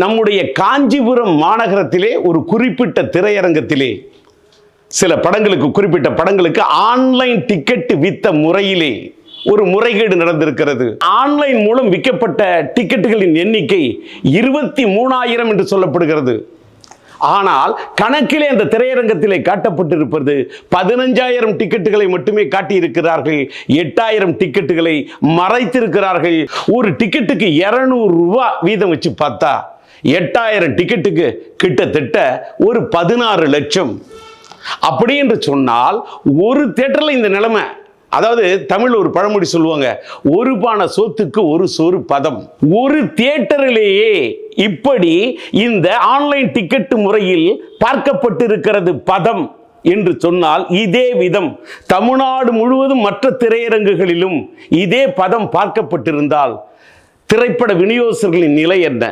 நம்முடைய காஞ்சிபுரம் மாநகரத்திலே ஒரு குறிப்பிட்ட திரையரங்கத்திலே சில படங்களுக்கு குறிப்பிட்ட படங்களுக்கு ஆன்லைன் டிக்கெட் வித்த முறையிலே ஒரு முறைகேடு நடந்திருக்கிறது. ஆன்லைன் மூலம் விற்கப்பட்ட டிக்கெட்டுகளின் எண்ணிக்கை இருபத்தி மூணாயிரம் என்று சொல்லப்படுகிறது. ஆனால் கணக்கிலே அந்த திரையரங்கத்திலே காட்டப்பட்டிருப்பது பதினஞ்சாயிரம் டிக்கெட்டுகளை மட்டுமே காட்டியிருக்கிறார்கள். எட்டாயிரம் டிக்கெட்டுகளை மறைத்திருக்கிறார்கள். ஒரு டிக்கெட்டுக்கு இரநூறு ரூபா வீதம் வச்சு பார்த்தா எட்டாயிரம் டிக்கெட்டுக்கு கிட்டத்தட்ட ஒரு பதினாறு லட்சம். அப்படி என்று சொன்னால் ஒரு தேட்டரில் இந்த நிலைமை அதாவது தமிழ் ஒரு பழமொழி சொல்லுவாங்க ஒரு பானை சொத்துக்கு ஒரு சொறு பதம். ஒரு தியேட்டரிலேயே இப்படி இந்த ஆன்லைன் டிக்கெட் முறையில் பார்க்கப்பட்டிருக்கிறது பதம் என்று சொன்னால் இதே விதம். தமிழ்நாடு முழுவதும் மற்ற திரையரங்குகளிலும் இதே பதம் பார்க்கப்பட்டிருந்தால் திரைப்பட விநியோகஸ்தர்களின் நிலை என்ன?